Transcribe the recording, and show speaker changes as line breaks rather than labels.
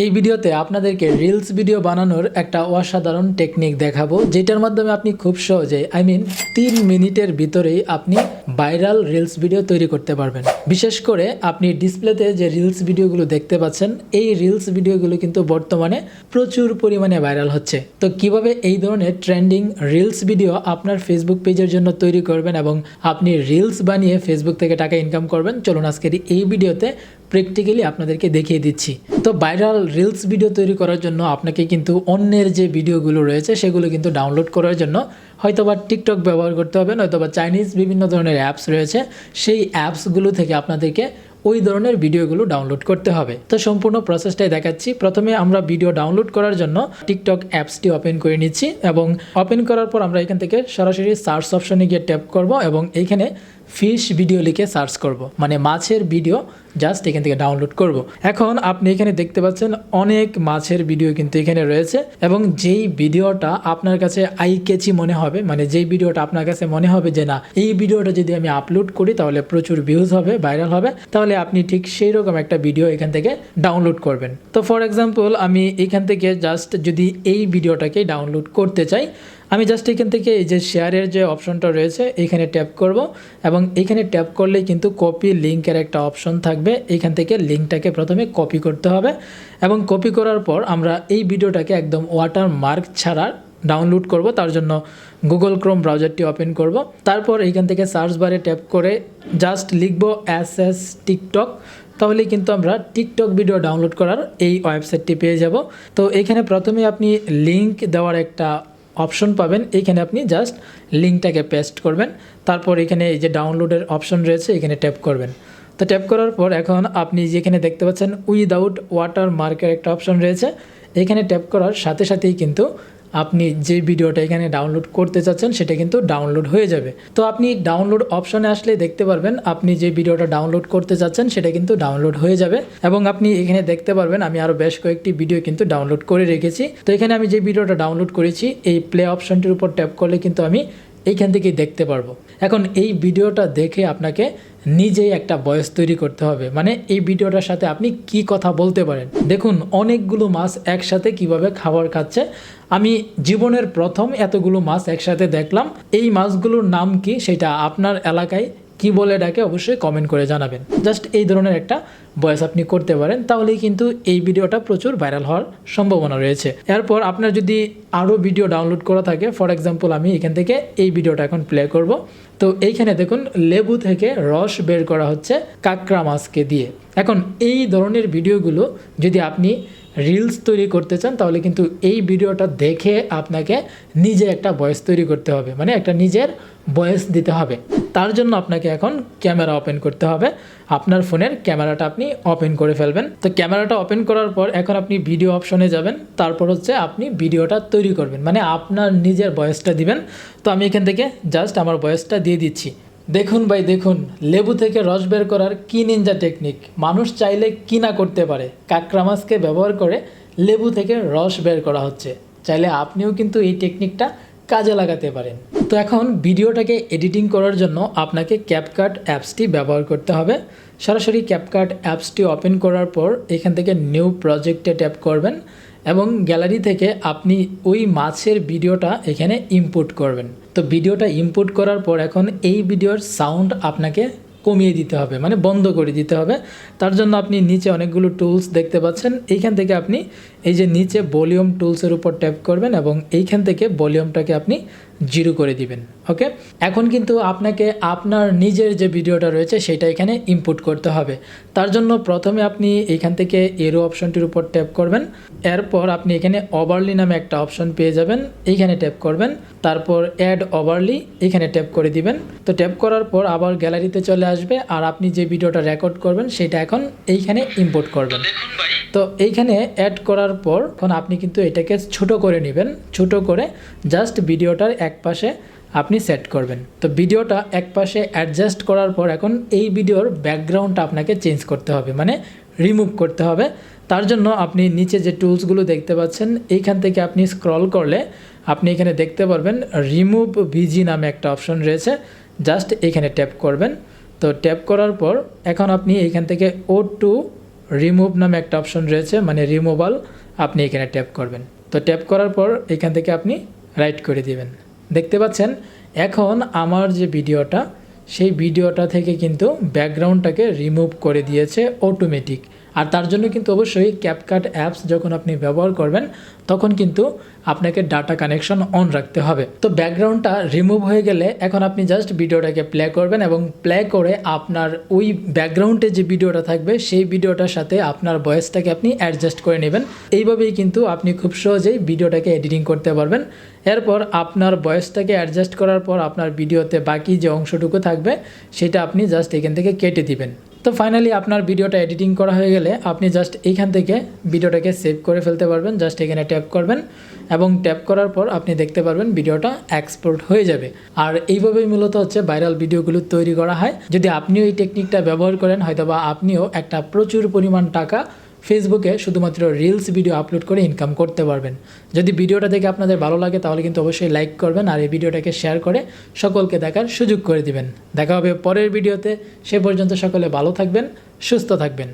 এই ভিডিওতে আপনাদেরকে রিলস ভিডিও বানানোর একটা অসাধারণ টেকনিক দেখাবো, যেটার মাধ্যমে আপনি খুব সহজে আই মিন তিন মিনিটের ভিতরেই আপনি ভাইরাল রিলস ভিডিও তৈরি করতে পারবেন। বিশেষ করে আপনি ডিসপ্লেতে যে রিলস ভিডিওগুলো দেখতে পাচ্ছেন, এই রিলস ভিডিওগুলো কিন্তু বর্তমানে প্রচুর পরিমাণে ভাইরাল হচ্ছে। তো কীভাবে এই ধরনের ট্রেন্ডিং রিলস ভিডিও আপনার ফেসবুক পেজের জন্য তৈরি করবেন এবং আপনি রিলস বানিয়ে ফেসবুক থেকে টাকা ইনকাম করবেন, চলুন আজকের এই ভিডিওতে প্র্যাকটিক্যালি আপনাদেরকে দেখিয়ে দিচ্ছি। তো ভাইরাল রিলস ভিডিও তৈরি করার জন্য আপনাকে কিন্তু অন্যের যে ভিডিওগুলো রয়েছে, সেগুলো কিন্তু ডাউনলোড করার জন্য হয়তোবা টিকটক ব্যবহার করতে হবে, নয়তোবা চাইনিজ বিভিন্ন ধরনের অ্যাপস রয়েছে, সেই অ্যাপসগুলো থেকে আপনাদেরকে ওই ধরনের ভিডিওগুলো ডাউনলোড করতে হবে। তো সম্পূর্ণ প্রসেসটাই দেখাচ্ছি। প্রথমে আমরা ভিডিও ডাউনলোড করার জন্য টিকটক অ্যাপসটি ওপেন করে নিচ্ছি এবং ওপেন করার পর আমরা এখান থেকে সরাসরি সার্চ অপশনে গিয়ে ট্যাপ করব এবং এইখানে ফিশ ভিডিও লিখে সার্চ করব। মানে মাছের ভিডিও জাস্ট এখান থেকে ডাউনলোড করব। এখন আপনি এখানে দেখতে পাচ্ছেন অনেক মাছের ভিডিও কিন্তু এখানে রয়েছে এবং যেই ভিডিওটা আপনার কাছে আই কেচি মনে হবে মানে যেই ভিডিওটা আপনার কাছে মনে হবে যে না, এই ভিডিওটা যদি আমি আপলোড করি তাহলে প্রচুর ভিউজ হবে ভাইরাল হবে, তাহলে আপনি ঠিক সেই রকম একটা ভিডিও এখান থেকে ডাউনলোড করবেন। তো ফর এক্সাম্পল আমি এখান থেকে জাস্ট যদি এই ভিডিওটাকে ডাউনলোড করতে চাই আমি জাস্ট এখান থেকে এই যে শেয়ারের যে অপশনটা রয়েছে, এখানে ট্যাপ করব এবং এখানে ট্যাপ করলেই কিন্তু কপি লিঙ্কের একটা অপশন থাকবে। এখান থেকে লিঙ্কটাকে প্রথমে কপি করতে হবে এবং কপি করার পর আমরা এই ভিডিওটাকে একদম ওয়াটার মার্ক ছাড়া ডাউনলোড করব। তার জন্য গুগল ক্রোম ব্রাউজারটি ওপেন করব। তারপর এইখান থেকে সার্চ বারে ট্যাপ করে জাস্ট লিখব এস এস টিকটক তাহলে কিন্তু আমরা টিকটক ভিডিও ডাউনলোড করার এই ওয়েবসাইটটি পেয়ে যাব। তো এখানে প্রথমে আপনি লিঙ্ক দেওয়ার একটা অপশন পাবেন, এখানে আপনি জাস্ট লিঙ্কটাকে পেস্ট করবেন, তারপর এখানে এই যে ডাউনলোডের অপশন রয়েছে, এখানে ট্যাপ করবেন। তো ট্যাপ করার পর এখন আপনি যেখানে দেখতে পাচ্ছেন উইদাউট ওয়াটার মার্কের একটা অপশন রয়েছে, এখানে ট্যাপ করার সাথে সাথেই কিন্তু আপনি যে ভিডিওটা এখানে ডাউনলোড করতে চাচ্ছেন, সেটা কিন্তু ডাউনলোড হয়ে যাবে। তো আপনি ডাউনলোড অপশনে আসলে দেখতে পারবেন, আপনি যে ভিডিওটা ডাউনলোড করতে চাচ্ছেন, সেটা কিন্তু ডাউনলোড হয়ে যাবে। এবং আপনি এখানে দেখতে পারবেন, আমি আরও বেশ কয়েকটি ভিডিও কিন্তু ডাউনলোড করে রেখেছি। তো এখানে আমি যে ভিডিওটা ডাউনলোড করেছি, এই প্লে অপশনটির উপর ট্যাপ করলে কিন্তু আমি এইখান থেকেই দেখতে পারব। এখন এই ভিডিওটা দেখে আপনাকে নিজেই একটা বয়স তৈরি করতে হবে। মানে এই ভিডিওটার সাথে আপনি কি কথা বলতে পারেন? দেখুন, অনেকগুলো মাছ একসাথে কীভাবে খাবার খাচ্ছে। আমি জীবনের প্রথম এতগুলো মাছ একসাথে দেখলাম। এই মাছগুলোর নাম কি? সেটা আপনার এলাকায় কি বলে ডাকে অবশ্যই কমেন্ট করে জানাবেন। জাস্ট এই ধরনের একটা বয়স আপনি করতে পারেন, তাহলেই কিন্তু এই ভিডিওটা প্রচুর ভাইরাল হওয়ার সম্ভাবনা রয়েছে। এরপর আপনার যদি আরও ভিডিও ডাউনলোড করা থাকে ফর এক্সাম্পল আমি এখান থেকে এই ভিডিওটা এখন প্লে করব। তো এইখানে দেখুন, লেবু থেকে রস বের করা হচ্ছে কাঁকড়া মাছকে দিয়ে। এখন এই ধরনের ভিডিওগুলো যদি আপনি রিলস তৈরি করতে চান, তাহলে কিন্তু এই ভিডিওটা দেখে আপনাকে নিজে একটা ভয়েস তৈরি করতে হবে মানে একটা নিজের ভয়েস দিতে হবে। তার জন্য আপনাকে এখন ক্যামেরা ওপেন করতে হবে। আপনার ফোনের ক্যামেরাটা আপনি ওপেন করে ফেলবেন। তো ক্যামেরাটা ওপেন করার পর এখন আপনি ভিডিও অপশনে যাবেন, তারপর হচ্ছে আপনি ভিডিওটা তৈরি করবেন মানে আপনার নিজের ভয়েসটা দিবেন। তো আমি এখান থেকে জাস্ট আমার ভয়েসটা দিয়ে দিচ্ছি। দেখুন ভাই, দেখুন। লেবু থেকে রস বের করার কি নিনজা টেকনিক মানুষ চাইলে কি না করতে পারে? কাঁকড়া মাছকে ব্যবহার করে লেবু থেকে রস বের করা হচ্ছে। চাইলে আপনিও কিন্তু এই টেকনিকটা কাজে লাগাতে পারেন। তো এখন ভিডিওটাকে এডিটিং করার জন্য আপনাকে ক্যাপকাট অ্যাপসটি ব্যবহার করতে হবে। সরাসরি ক্যাপকাট অ্যাপসটি ওপেন করার পর এখান থেকে নিউ প্রজেক্টে ট্যাপ করবেন এবং গ্যালারি থেকে আপনি ওই মাছের ভিডিওটা এখানে ইনপুট করবেন। তো ভিডিওটা ইম্পোর্ট করার পর এখন এই ভিডিওর সাউন্ড আপনাকে কমিয়ে দিতে হবে মানে বন্ধ করে দিতে হবে। তার জন্য আপনি নিচে অনেকগুলো টুলস দেখতে পাচ্ছেন। এইখান থেকে আপনি এই যে নিচে ভলিউম টুলসের উপর ট্যাপ করবেন এবং এইখান থেকে ভলিউমটাকে আপনি জিরো করে দিবেন ওকে এখন কিন্তু আপনাকে আপনার নিজের যে ভিডিওটা রয়েছে সেটা এখানে ইনপুট করতে হবে। তার জন্য প্রথমে আপনি এখান থেকে এরো অপশনটির উপর ট্যাপ করবেন এরপর আপনি এখানে ওভারলি নামে একটা অপশন পেয়ে যাবেন এইখানে ট্যাপ করবেন তারপর অ্যাড ওভারলি এখানে ট্যাপ করে দিবেন। তো ট্যাপ করার পর আবার গ্যালারিতে চলে আসবে আর আপনি যে ভিডিওটা রেকর্ড করবেন সেটা এখন এইখানে ইম্পোর্ট করবেন। তো এইখানে অ্যাড করার পর এখন আপনি কিন্তু এটাকে ছোট করে নেবেন। ছোট করে জাস্ট ভিডিওটার এক পাশে আপনি সেট করবেন। তো ভিডিওটা এক পাশে অ্যাডজাস্ট করার পর এখন এই ভিডিওর ব্যাকগ্রাউন্ডটা আপনাকে চেঞ্জ করতে হবে মানে রিমুভ করতে হবে। তার জন্য আপনি নিচে যে টুলসগুলো দেখতে পাচ্ছেন, এইখান থেকে আপনি স্ক্রল করলে আপনি এখানে দেখতে পারবেন রিমুভ ভিজি নামে একটা অপশন রয়েছে। জাস্ট এখানে ট্যাপ করবেন। তো ট্যাপ করার পর এখন আপনি এইখান থেকে ও টু রিমুভ নামে একটা অপশন রয়েছে মানে রিমুভাল আপনি এখানে ট্যাপ করবেন। তো ট্যাপ করার পর এখান থেকে আপনি রাইট করে দিবেন। দেখতে পাচ্ছেন, এখন আমার যে ভিডিওটা, সেই ভিডিওটা থেকে কিন্তু ব্যাকগ্রাউন্ডটাকে রিমুভ করে দিয়েছে অটোমেটিক আর তার জন্য কিন্তু অবশ্যই ক্যাপকাট অ্যাপস যখন আপনি ব্যবহার করবেন, তখন কিন্তু আপনাকে ডাটা কানেকশন অন রাখতে হবে। তো ব্যাকগ্রাউন্ডটা রিমুভ হয়ে গেলে এখন আপনি জাস্ট ভিডিওটাকে প্লে করবেন এবং প্লে করে আপনার ওই ব্যাকগ্রাউন্ডে যে ভিডিওটা থাকবে, সেই ভিডিওটার সাথে আপনার ভয়েসটাকে আপনি অ্যাডজাস্ট করে নেবেন। এইভাবেই কিন্তু আপনি খুব সহজেই ভিডিওটাকে এডিটিং করতে পারবেন। এরপর আপনার ভয়েসটাকে অ্যাডজাস্ট করার পর আপনার ভিডিওতে বাকি যে অংশটুকু থাকবে, সেটা আপনি জাস্ট এখান থেকে কেটে দিবেন। তো ফাইনালি আপনার ভিডিওটা এডিটিং করা হয়ে গেলে আপনি জাস্ট এইখান থেকে ভিডিওটাকে সেভ করে ফেলতে পারবেন জাস্ট এখানে ট্যাপ করবেন এবং ট্যাপ করার পর আপনি দেখতে পারবেন ভিডিওটা এক্সপোর্ট হয়ে যাবে। আর এইভাবেই মূলত হচ্ছে ভাইরাল ভিডিওগুলো তৈরি করা হয়। যদি আপনিও এই টেকনিকটা ব্যবহার করেন, হয়তোবা আপনিও একটা প্রচুর পরিমাণ টাকা ফেসবুকে শুধুমাত্র রিলস ভিডিও আপলোড করে ইনকাম করতে পারবেন। যদি ভিডিওটা দেখে আপনাদের ভালো লাগে, তাহলে কিন্তু অবশ্যই লাইক করবেন আর এই ভিডিওটাকে শেয়ার করে সকলকে দেখার সুযোগ করে দিবেন। দেখা হবে পরের ভিডিওতে সে পর্যন্ত সকলে ভালো থাকবেন, সুস্থ থাকবেন।